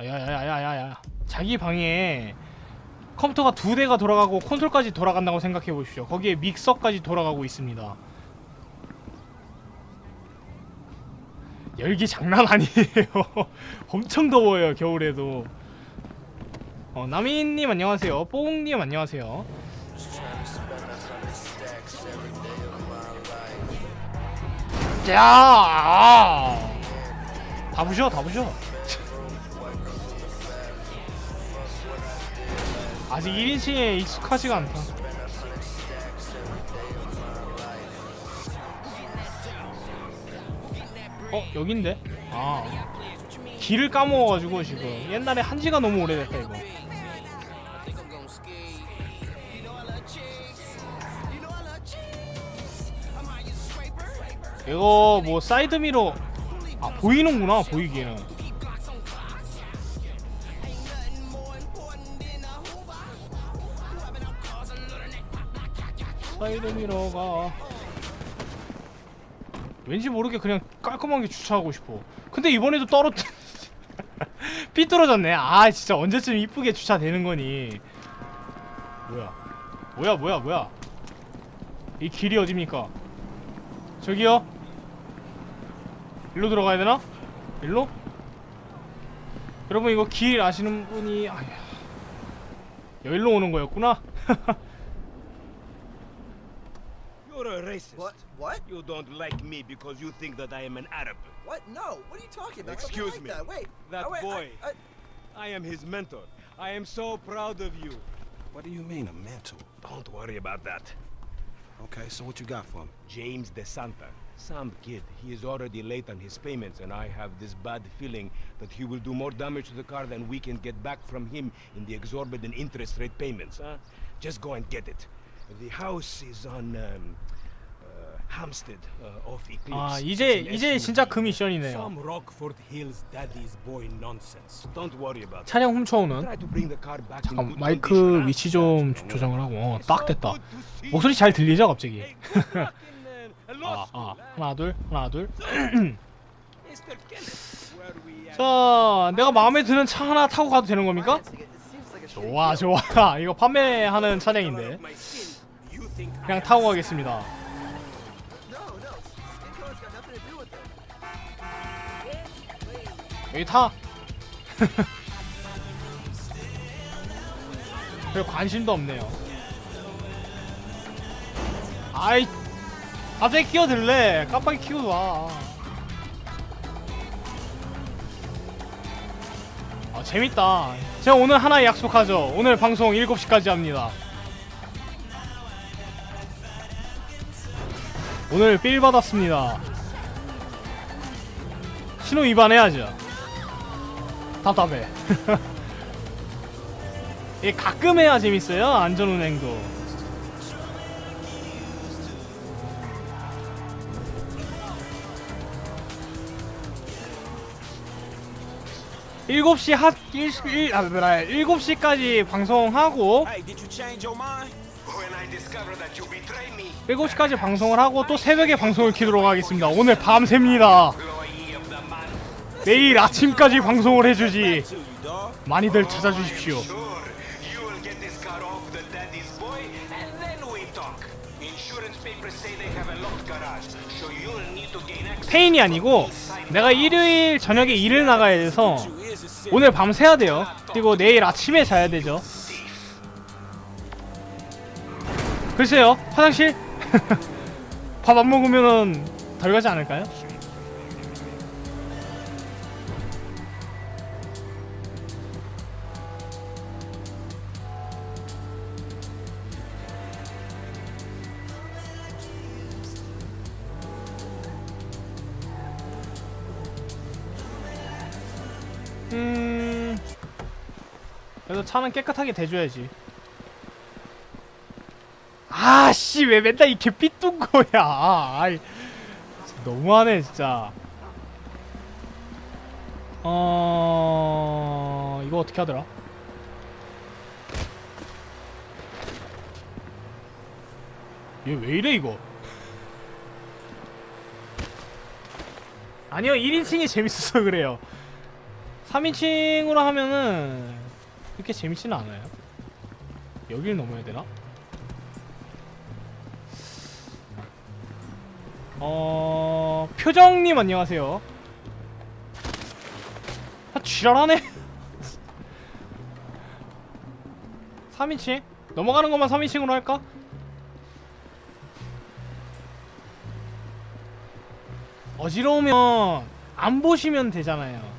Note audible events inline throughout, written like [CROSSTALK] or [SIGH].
야야야야야야 자기 방에 컴퓨터가 두 대가 돌아가고 콘솔까지 돌아간다고 생각해 보십시오. 거기에 믹서까지 돌아가고 있습니다. 열기 장난 아니에요. [LAUGHS] 엄청 더워요 겨울에도. 어 나미님 안녕하세요. 뽀옹님 안녕하세요. 자, 다 부셔, 다 부셔. 아직 1인칭에 익숙하지가 않다. 어, 여긴데? 아. 길을 까먹어가지고 지금 옛날에 한지가 너무 오래됐다 이거. 이거 뭐 사이드 미러 아 보이는구나 보이기에는 사이드 미러가. 왠지 모르게 그냥 깔끔하게 주차하고 싶어. 근데 이번에도 떨어뜨 [LAUGHS] 삐뚤어졌네. 아 진짜 언제쯤 이쁘게 주차되는 거니? 뭐야? 뭐야 뭐야 뭐야? 이 길이 어딥니까? 저기요? 일로 들어가야 되나? 일로? 여러분 이거 길 아시는 분이 아야 여기로 오는 거였구나 [LAUGHS] racist. What? What? You don't like me because you think that I am an Arab. What? No. What are you talking about? Excuse like me. That. Wait. That I- wait, boy. I, I, I am his mentor. I am so proud of you. What do you mean, a mentor? Don't worry about that. Okay, so what you got for him? James DeSanta. Some kid. He is already late on his payments, and I have this bad feeling that he will do more damage to the car than we can get back from him in the exorbitant interest rate payments, huh? Just go and get it. The house is on um, 아 이제 이제. 진짜 그 미션이네요 Some Rockford Hills daddy's boy nonsense. Don't worry about it. 차량 훔쳐오는 잠깐 마이크? 위치 좀 조- 조정을 하고 어, 딱 됐다 목소리 잘 들리죠 갑자기 uh, 아, 아? 하나 둘 하나 둘? 자, 내가 마음에 드는 차 하나 타고 가도 되는 겁니까? 좋아. 좋아. 이거 판매하는 차량인데 그냥 타고 가겠습니다. 여기 타. [LAUGHS] 별 관심도 없네요. 아이, 갑자기 끼어들래. 깜빡이 키고 와. 아, 재밌다. 제가 오늘 하나 약속하죠. 오늘 방송 7시까지 합니다. 오늘 삘 받았습니다. 신호 위반해야죠. 답답해. [LAUGHS] 이 가끔 해야 재밌어요. 안전운행도. 일곱 시 하, 일, 일, 아, 뭐라, 일곱 시까지 방송하고, Hey, did you change your mind? When I discover that you betray me, 일곱 시까지 방송을 하고, 또 새벽에 방송을 키도록 하겠습니다. 오늘 밤새입니다. 내일 아침까지 방송을 해주지. 많이들 찾아주십시오. 페인이 아니고, 내가 일요일 저녁에 일을 나가야 돼서. 오늘 밤 새야 돼요. 그리고 내일 아침에 자야 되죠. 글쎄요, 화장실? 밥 안 먹으면은 덜 가지 않을까요? 음. 그래도 차는 깨끗하게 대줘야지. 아씨 왜 맨날 이렇게 삐뚤 거야? 아이, 너무하네 진짜. 어 이거 어떻게 하더라? 얘 왜 이래 이거? 아니요 1인칭이 재밌어서 그래요. 3인칭으로 하면은 그렇게 재밌지는 않아요. 여길 넘어야 되나? 어 표정님 안녕하세요. 아 지랄하네. [LAUGHS] 3인칭 넘어가는 것만 3인칭으로 할까? 어지러우면 안 보시면 되잖아요.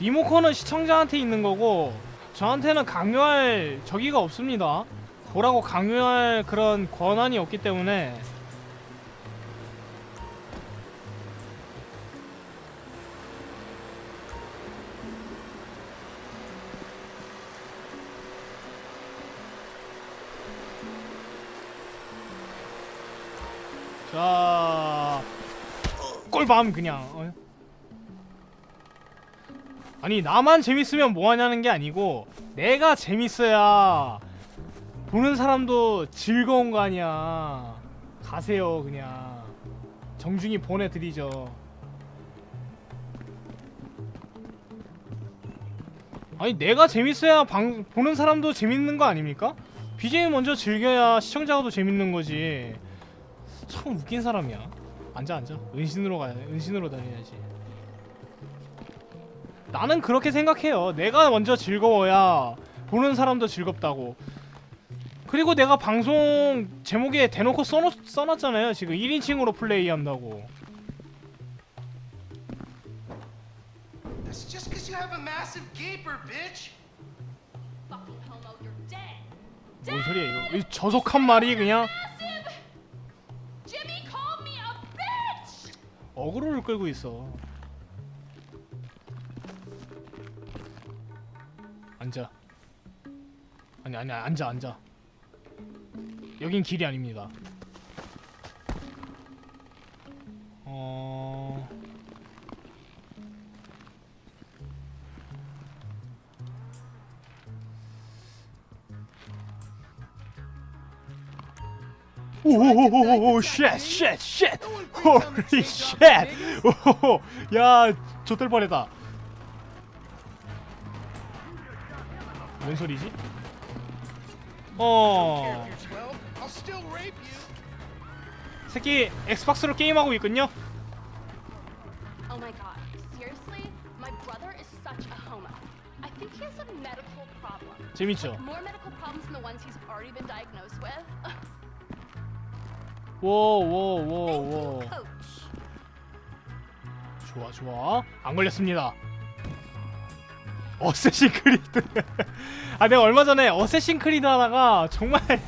리모컨은 시청자한테 있는 거고 저한테는 강요할 저기가 없습니다. 보라고 강요할 그런 권한이 없기 때문에 자 꼴밤 그냥 어? 아니 나만 재밌으면 뭐하냐는 게 아니고 내가 재밌어야 보는 사람도 즐거운 거 아니야. 가세요 그냥. 정중히 보내드리죠. 아니 내가 재밌어야 방, 보는 사람도 재밌는 거 아닙니까? BJ 먼저 즐겨야 시청자가 재밌는 거지. 참 웃긴 사람이야. 앉아 앉아. 은신으로 가야 돼 은신으로 다녀야지 나는 그렇게 생각해요 내가 먼저 즐거워야 보는 사람도 즐겁다고 그리고 내가 방송 제목에 대놓고 써놓, 써놨잖아요 지금 1인칭으로 플레이한다고 That's just because you have a massive gaper, bitch. Fucking homo, you're dead. 뭔 소리야 이거 이 저속한 말이 그냥 Massive! Jimmy called me a bitch! 어그로를 끌고 있어 앉아 아니 아니 앉아 앉아 여긴 길이 아닙니다 어... 오오오오오 쉣! 쉣! 쉣! 홀리 쉣! 오호호 야 좆될 뻔했다 뭔 소리지? 어. 새끼 엑스박스로 게임하고 있군요 Oh my god, seriously? My brother is such a homo. I think he has a medical problem. 재밌죠? More medical problems than the ones he's already been diagnosed with. 워워워워 Coach. 좋아 좋아 안 걸렸습니다 어쌔신 크리드 아 내가 얼마 전에 어쌔신 크리드 하다가 정말 [LAUGHS]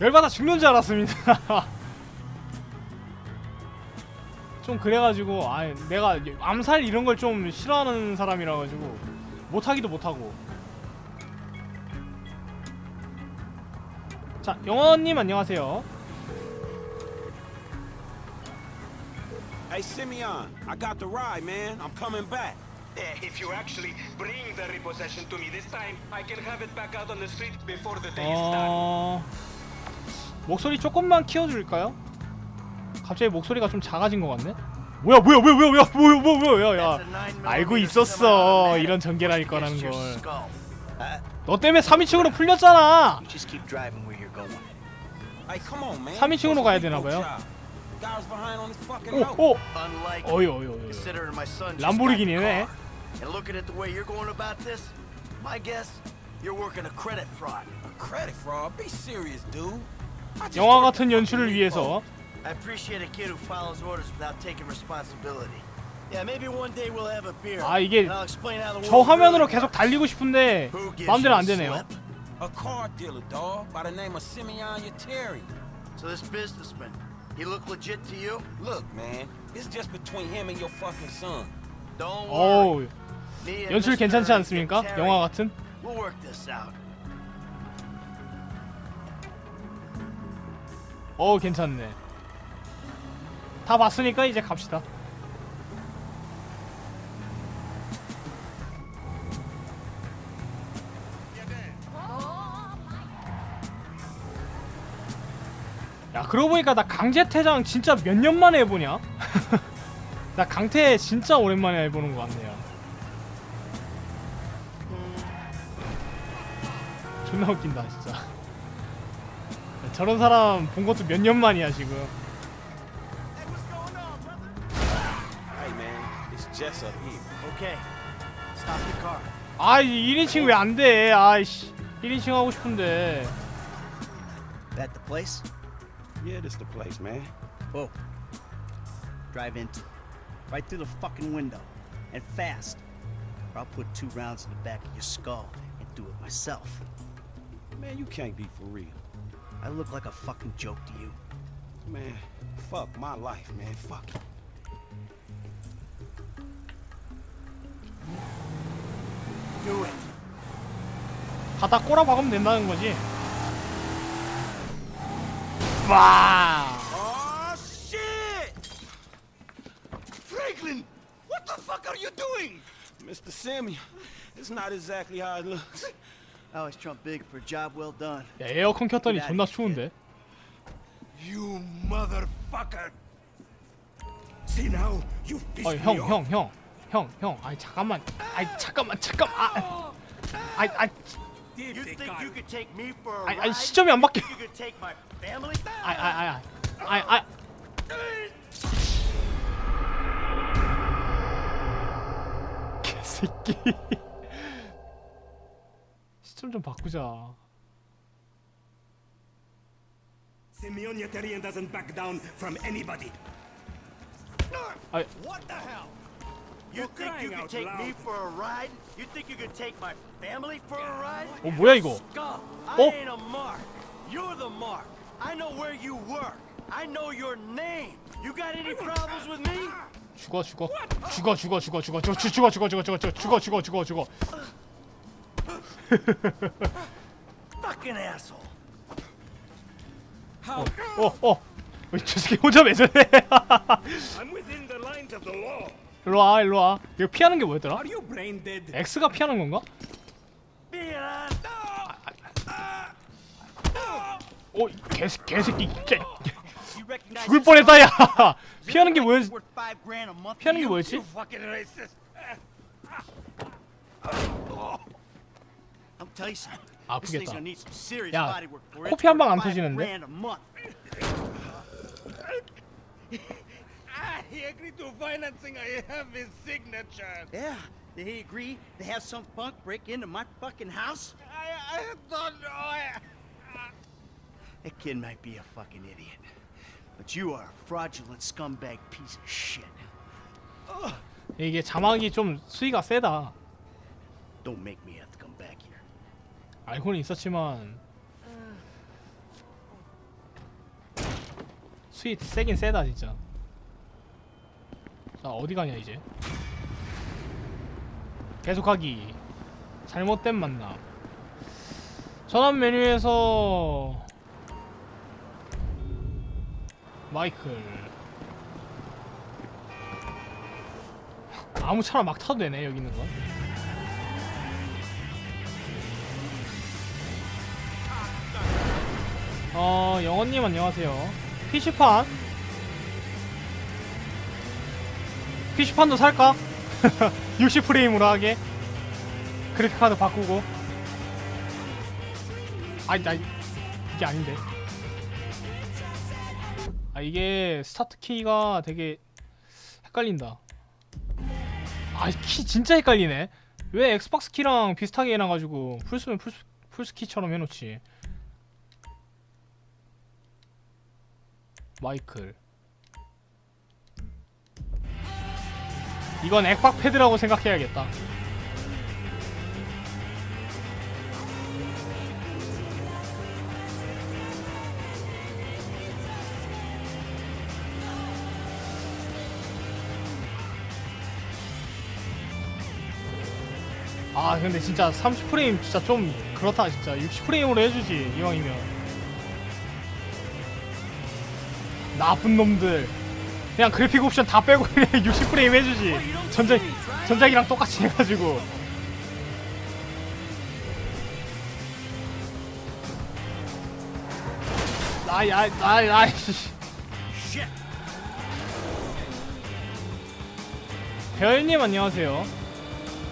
열받아 죽는 줄 알았습니다 [LAUGHS] 좀 그래가지고 아 내가 암살 이런 걸 좀 싫어하는 사람이라 가지고 못하기도 못하고 자 영원님 안녕하세요 Hey, Simeon, I got the ride, man. I'm coming back. If you actually bring the repossession to me this time, I can have it back out on the street before the day is done. 어... 목소리 조금만 키워줄까요? 갑자기 목소리가 좀 작아진 것 같네. 뭐야 뭐야 뭐야 뭐야 뭐야 뭐야 뭐야 뭐야 야 알고 있었어 이런 전개랄 거라는 걸. 너 때문에 3인칭으로 풀렸잖아. Just keep driving where you're going. Hey, come on, man. 3인칭으로 가야 되나 봐요. Behind on fucking. 오오 Unlike 어이 어이 어이. considering my son just 람보르기니네. car, and looking at the way you're going about this, my guess, you're working a credit fraud. A credit fraud? Be serious, dude. I just 영화 worked 같은 the 연출을 fucking 위해서 I appreciate a kid who follows orders without taking responsibility. Yeah, maybe one day we'll have a beer. 아, 이게 and I'll explain how the 저 world 화면으로 really 계속 works. 달리고 싶은데 Who gives 마음대로 you 안 the 되네요. slip? A car dealer, dog, by the name of Simeon Yateri. So this businessman, he look legit to you? Look, man, it's just between him and your fucking son. Don't worry. 어우 Me and 연출. 괜찮지 않습니까? 영화 같은. 어우 괜찮네. 다 봤으니까 이제 갑시다. 야 그러고 보니까 나 강제퇴장 진짜 몇 년 만에 해보냐? [LAUGHS] 나 강태 진짜 오랜만에 해보는 것 같네요. 존나 웃긴다 진짜. 저런 사람 본 것도 몇 년 만이야 지금. Hey, man, it's Jess up here. Okay. Stop the car. 아 1인칭 왜 안 돼? 아이씨 1인칭 하고 싶은데. That the place? Yeah, this the place, man. Whoa. Drive into it. Right through the fucking window. And fast. Or I'll put two rounds in the back of your skull and do it myself. Man, you can't be for real. I look like a fucking joke to you. Man, fuck my life, man. Fuck it. Do it. 가다 꼬라 박으면 된다는 거지. 와. Oh, shit! Franklin! What the fuck are you doing? Mr. Simeon, it's not exactly how it looks. I always trump big for a job well done. 야, 에어컨 켰더니 존나 추운데. You motherfucker! See now, you pissed 어, me 형, off. 형, 형, 형, 형. 아이 잠깐만. 아이 잠깐만, 잠깐. 아, 아이, 아이, You think you could take me for a 아이, ride? 아이 시점이 안 바뀌어. You could take my family? 아이, 아이, 아이, 아이, 아이. 개새끼. 시점 좀 바꾸자. Simeon Yetarian doesn't back down from anybody. What the hell? You think crying you could out take me loud. for a ride? You think you could take my family for a ride? 어 뭐야 이거? Scum, I Oh. ain't a mark. You're the mark. I know where you work. I know your name. You got any problems with me? 죽어 죽어 죽어 죽어 죽어 죽어 죽어 죽어 죽어 죽어 죽어 죽어 죽어 죽어 죽어 Fucking asshole. 어어 저 새끼 혼자 왜 저래 I'm within the lines of the law. 일로 와 일로 와 이거 피하는 게 뭐였더라? Are you brain dead? X가 피하는 건가? It on. 어 개새 개새끼 진짜 You recognize 죽을 뻔했다 야? 피하는 게 뭐였 Worth five grand a month. 피하는 게? 뭐였지? Fucking racist. I'll tell you something. This thing's 아프겠다 gonna need some serious 야. 코피 한 방 안 터지는데? grand a month. Ah, he agreed to financing. I have his signature. Yeah. Did he agree to have some punk break into my fucking house? I, I don't know. I, That kid might be a fucking idiot. But you are a fraudulent scumbag piece of shit. 이게 자막이 좀 수위가 세다 Don't make me have to come back here. 알고는 있었지만 수위 세긴 세다 진짜. 자 어디 가냐 이제? 계속하기. 잘못된 만남. 전환 메뉴에서 마이클. 아무 차나 막 타도 되네 여기 있는 건 어, 영원님 안녕하세요. PC판? PC판도 살까? [LAUGHS] 60프레임으로 하게. 그래픽카드 바꾸고. 아니, 나 이게 아닌데. 아, 이게 스타트 키가 되게 헷갈린다. 아, 키 진짜 헷갈리네. 왜 엑스박스 키랑 비슷하게 해놔가지고 풀스면 풀스, 풀스 키처럼 해놓지. 마이클. 이건 액박 패드라고 생각해야겠다. 아 근데 진짜 30프레임 진짜 좀 그렇다 진짜. 60프레임으로 해주지 이왕이면 나쁜 놈들 그냥 그래픽 옵션 다 빼고 그냥 [LAUGHS] 60프레임 해주지 전작 전작이랑 똑같이 해가지고 아이 아이 아이 아이. 배열님 안녕하세요.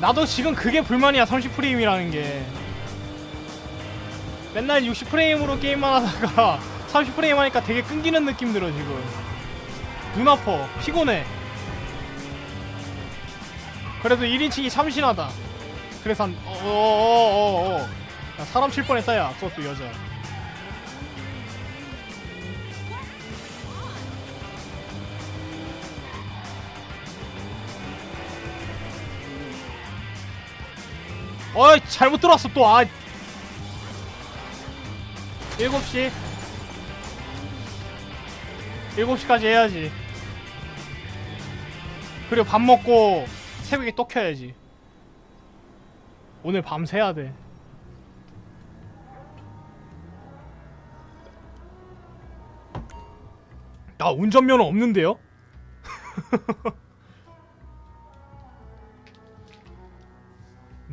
나도 지금 그게 불만이야 30프레임이라는 게. 맨날 60프레임으로 게임만 하다가 30프레임 하니까 되게 끊기는 느낌 들어 지금. 눈 아파, 피곤해. 그래도 1인칭이 참신하다. 그래서 한 어어어어 어, 야, 사람 칠 뻔했다 야 그것도 여자. 어이 잘못 들어왔어 또 아. 7시 7시까지 해야지. 그리고 밥 먹고 새벽에 또 켜야지. 오늘 밤 새야 돼. 나 운전면허 없는데요? [LAUGHS]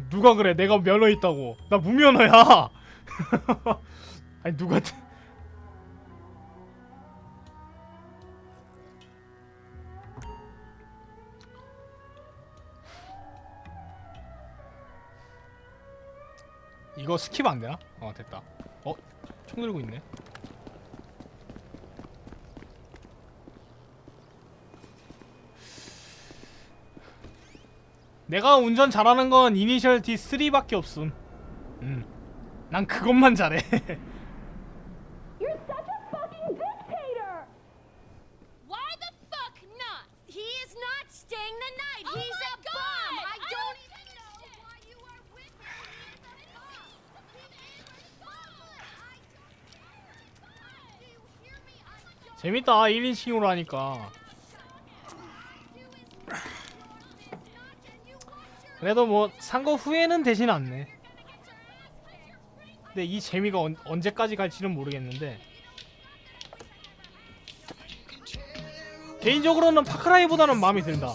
누가 그래? 내가 면허 있다고. 나 무면허야. [LAUGHS] 아니 누가 이거 스킵 안 되나? 어 됐다 어? 총 들고 있네 내가 운전 잘하는 건 이니셜 D3밖에 없음 음. 난 그것만 잘해 [LAUGHS] You're such a fucking dictator! Why the fuck not? He is not staying the night. He's a bum. I, don't even know why you are with him. He is a bum. He is a bum. I don't care. Do you hear me? I don't 재밌다. 1인칭으로 하니까. 그래도 뭐 산 거 후회는 되진 않네. 근데 이 재미가 언, 언제까지 갈지는 모르겠는데. 개인적으로는 파크라이보다는 마음에 든다.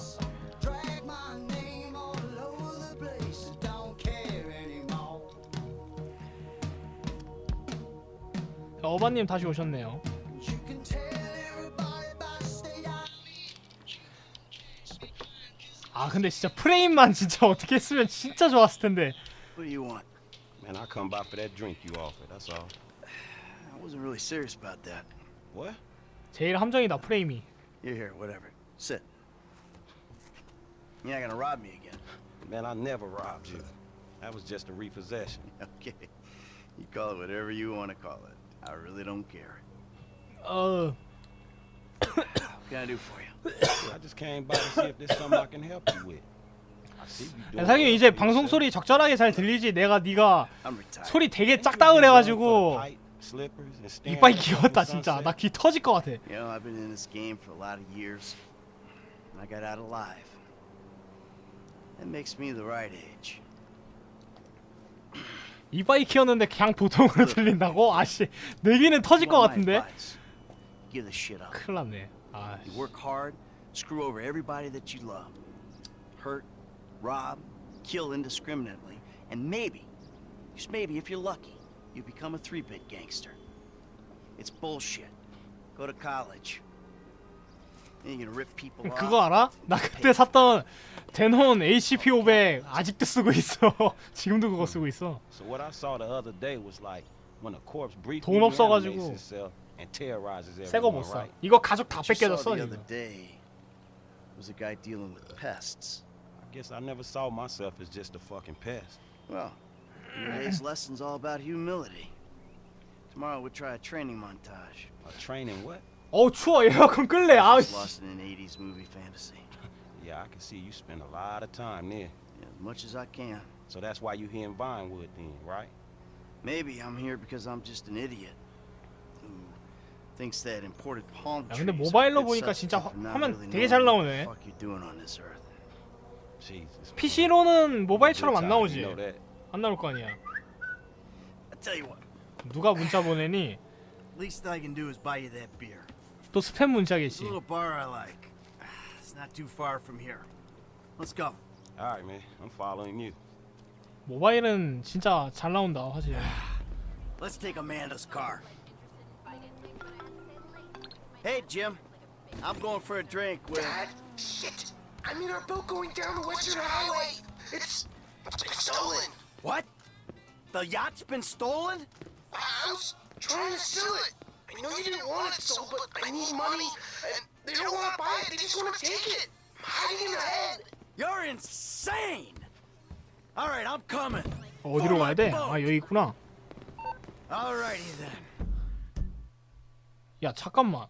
자, 어바님 다시 오셨네요 아 근데 진짜 프레임만 [LAUGHS] 진짜 어떻게 했으면 진짜 좋았을 텐데 What do you want? Man, I come by for that drink you offered, that's all. I wasn't really serious about that. What? 제일 함정이다 프레임이 You're here, whatever. Sit. You're not gonna rob me again. Man, I never robbed you. That was just a repossession. [LAUGHS] Okay. You call it whatever you want to call it. I really don't care. 어 사장님 이제 방송. 소리 적절하게 잘 들리지 내가 네가 I'm retired. 소리 되게 작다 그래가지고 이빨 sunset? 진짜 나 귀 터질 것 같아 I got out alive. That makes me the right age. 이빨이 키웠는데 그냥 보통으로 들린다고? 아씨 내 귀는 터질 것 같은데? 큰일 났네 아 You work hard, screw over everybody that you love. Hurt, rob, kill indiscriminately, and maybe, just maybe if you're lucky, you become a three-bit gangster. It's bullshit. Go to college. Then you're gonna rip people off. 그거 알아? 나 그때 샀던 데논 ACP500 아직도 쓰고 있어 [LAUGHS] 지금도 그거 쓰고 있어 So what I saw the other day was like when a corpse briefly 돈 없어가지고 reanimates itself and terrorizes 새거 everyone, 못 사. right? 이거 가죽 다 What you saw 뺏겨졌어 the other 지금 day was a guy dealing with pests. I guess I never saw myself as just a fucking pest. Well, today's lesson's all about humility. Tomorrow we'll try a training montage. A training what? 어우 추워 [LAUGHS] 에어컨 끌래 아우 Just lost in an 80s movie fantasy. [LAUGHS] Yeah, I can see you spend a lot of time there. Yeah, as much as I can. So that's why you here in Vinewood then, right? Maybe I'm here because I'm just an idiot who Thinks that imported palm 야, trees 근데 모바일로 보니까 진짜 not 화면 really 되게 잘 what 나오네. the fuck you're doing on this earth. Jesus. PC로는 모바일처럼 안 You 나오지 know that. 안 나올 거 아니야 I tell you what, 누가 문자 보내니 least I can do is buy you that beer. 또 스팸 There's 문자겠지 a little bar I like. It's not too far from here. Let's go. All right, man. I'm following you. 모바일은 진짜 잘 나온다 화질 Let's take Amanda's car. Hey, Jim. I'm going for a drink with. Shit! I mean our boat going down the Western Highway. It's, it's been stolen. What? The yacht's been stolen? I I was trying to sell it. I know you didn't want it sold, but I need money, and they don't want to buy it. They just want to take it. I'm hiding in the head. You're insane! All right, I'm coming. 어디로 가야 돼? 아 여기 있구나. Alrighty then. 야 잠깐만.